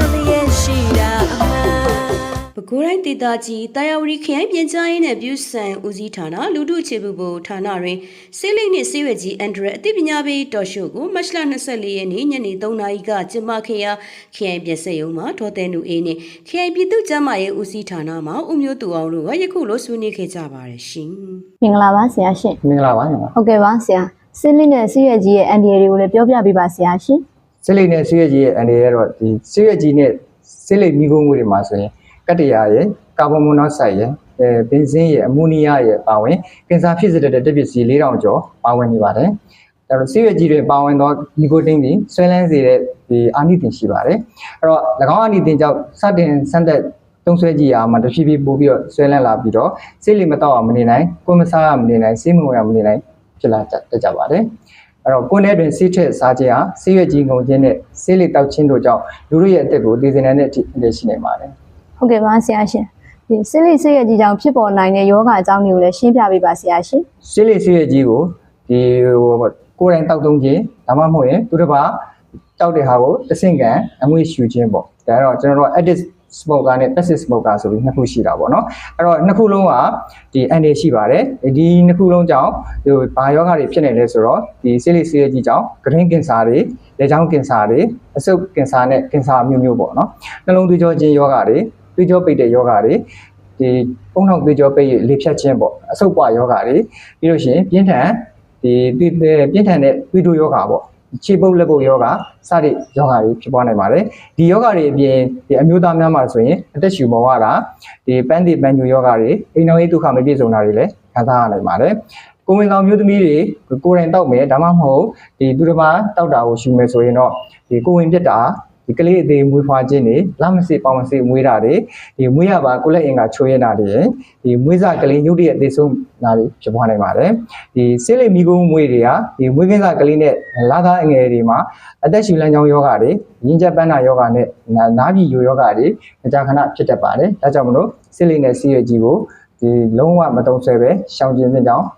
က်လျက်ရှိတာအမှန်ပဲခူးတိုင်းဒေသကြီးတာယာဝတီခရိုင်ပြန်ကြားရေးနဲ့ပြည်ဆန်ဦးစီးဌာနလူထုအခြေပြုဖို့ဌာနတွင်ဆေးလိပ်နှင့်ဆေးရွက်ကြီးအန်ဒရအသိပညာပေးတော်ရှို့ကိုမတ်လ24ရက်နေ့ညနေ3နာရီကကျင်းပခဲ့ရာခရိုင်ပြည်ဆက်ရုံမှာဒေါ်တဲ့နူအေးနှင့်ခရိုင်ပြည်သူ့ကျန်းမာရေးဦးစီးဌာနမှဦးမျိုးသူအောင်တို့ကယခုလိုဆွေးနွေးခဲ့ကြပါတယ်ရှင်မင်္ဂလာပါဆရာရှင်မင်္ဂလာပါညီမဟုတ်ကဲ့ပါဆရာ စစ်လင်းနဲ့စီးရွက်ကြီးရဲ့အန်ဒီတွေကိုလည်းပြောပြပေးပါဆရာရှင်စစ်လိတ်နဲ့ဆေးရကြီးရဲ့အနေရတော့ဒီဆေးရကြီးနဲ့စစ်လိတ်မိကုံးမှုတွေမှာဆိုရင်ကတ္တရာရဲ့ကာဗွန်မိုနောက်ဆိုက်ရဲ့အဲဘင်ဇင်းရဲ့အမိုနီးယားရဲ့ပါဝင်ကင်ဆာဖြစ်စေတဲ့တက်ပစ္စည်း4000ကျော်ပါဝင်နေပါတယ်အဲတော့ဆေးရကြီးတွေပါဝင်သောနီကိုတင်းတွေဆွဲလန်းစေတဲ့ဒီအာနိသင်ရှိပါတယ်အဲ့တော့၎င်းအာနိသင်ကြောင့်စတင်ဆန်းသက်သုံးဆွဲကြည့်ရမှာတဖြည်းဖြည်းပို့ပြီးတော့ဆွဲလန်းလာပြီးတော့ဆေးလိမတော့အောင်မနေနိုင်ကိုယ်မစားရမနေနိုင်ဆေးမဝင်ရမနေနိုင် ဖြစ်လာတတ်ကြပါတယ်အဲ့တော့ကိုယ်နဲ့တွင်ဆေးထက်စားခြင်းဟာဆေးရွက်ကြီးငုံခြင်းနဲ့ဆေးလိတောက်ခြင်းတို့ကြောင့်လူတို့ရဲ့အသက်ကိုတည်စေနိုင်တဲ့အထိအသက်ရှိနေပါတယ်ဟုတ်ကဲ့ပါဆရာရှင်ဒီစစ်လိစစ်ရွက်ကြီးကြောင့်ဖြစ်ပေါ်နိုင်တဲ့ယောဂအကြောင်းတွေကိုလည်းရှင်းပြပေးပါဆရာရှင်။ဆေးလိဆေးရွက်ကြီးကိုဒီဟိုကိုယ်တိုင်တောက်သုံးခြင်းဒါမှမဟုတ်ရင်သူတစ်ပါးတောက်တဲ့ဟာကိုတစ်ဆင့်ကန်အငွေ့ရှူခြင်းပေါ့။ဒါတော့ကျွန်တော်တို့ active smoker နဲ့ passive smoker ဆိုပြီးနှစ်ခုရှိတာပေါ့နော်။အဲ့တော့နှစ်ခုလုံးကဒီအန်ဒီရှိပါတယ်။ဒီနှစ်ခုလုံးကြောင့်ဒီဘာယောဂတွေဖြစ်နေလဲဆိုတော့ဒီဆေးလိဆေးရွက်ကြီးကြောင့်ဂရင်းကင်ဆာတွေလက်ချောင်းကင်ဆာတွေအဆုပ်ကင်ဆာနဲ့ကင်ဆာမျိုးမျိုးပေါ့နော်။နှလုံးသွေးကြောခြင်းယောဂတွေသွေးကြောပိတ်တဲ့ယောဂတွေဒီပုံထောင်သွေးကြောပိတ်လေဖြတ်ခြင်းပေါ့အဆုတ်ပွားယောဂါတွေပြီးလို့ရှိရင်ပြင်းထန်ဒီပြင်းထန်တဲ့သွေးတိုးယောဂါပေါ့ ခြေပုပ်လက်ပုပ်ယောဂါစတဲ့ယောဂါတွေဖြစ်ပွားနိုင်ပါတယ်ဒီယောဂါတွေအပြင်ဒီအမျိုးသားများမှာဆိုရင်အသက်ရှူမောရတာဒီပန်းတိပန်းညူယောဂါတွေအိမ်တော်ရေးဒုက္ခမပြည့်စုံတာတွေလည်းခံစားရနိုင်ပါတယ်ကိုဝင်ကောင်မျိုးသမီးတွေကိုယ်တိုင်တောက်မယ်ဒါမှမဟုတ်ဒီသူတစ်ပါးတောက်တာကိုရှူမယ်ဆိုရင်တော့ဒီကိုဝင်ပြက်တာ ဒီကလေးအသေးမွေးဖွားခြင်းတွေလမစစ်ပေါင်းမစစ်မွေးတာတွေဒီမွေးရပါကိုလက်အင်ကချိုးရတာတွေဒီမွေးစားကလေးညုတ်တရဲ့အသေးဆုံးနာတွေဖြစ်ပွားနိုင်ပါတယ်ဒီဆေးလိမ်မိကုန်းမွေးတွေကဒီမွေးကင်းစားကလေးနဲ့လာသားအငယ်တွေမှာအသက်ရှူလမ်းကြောင်းယောဂတွေရင်းချက်ပန်းနာယောဂနဲ့နာနားပြည်ယိုယောဂတွေမကြာခဏဖြစ်တတ်ပါတယ်ဒါကြောင့်မလို့ဆေးလိမ်နဲ့ဆေးရကြီးကိုဒီလုံးဝမတုံးဆွဲပဲရှောင်ကျဉ်တဲ့ကြောင်းအ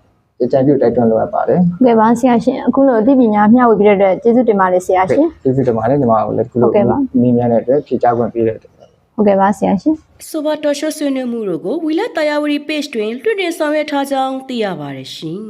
ကြံပြုတိုက်တွန်းလိုအပ်ပါတယ်ဟုတ်ကဲ့ပါဆရာရှင်အခုလိုအသိပညာမျှဝေပြတဲ့အတွက်ကျေးဇူးတင်ပါတယ်ဆရာရှင်ကျေးဇူးတင်ပါတယ်ညီမကိုလည်းခုဟုလိုတ်ကဲ့ပါမိများတဲ့အတွက်ဖြေကြားခွင့်ပေးတဲ့အတွက်ဟုတ်ကဲ့ပါဆရာရှင်ဆိုပါတော်ရှို့ဆွေးနွေးမှုတို့ကိုဝီလက်တာယာဝတီ page တွင်လွှင့်တင်ဆောင်ရွက်ထားကြောင်းသိရပါတယ်ရှင်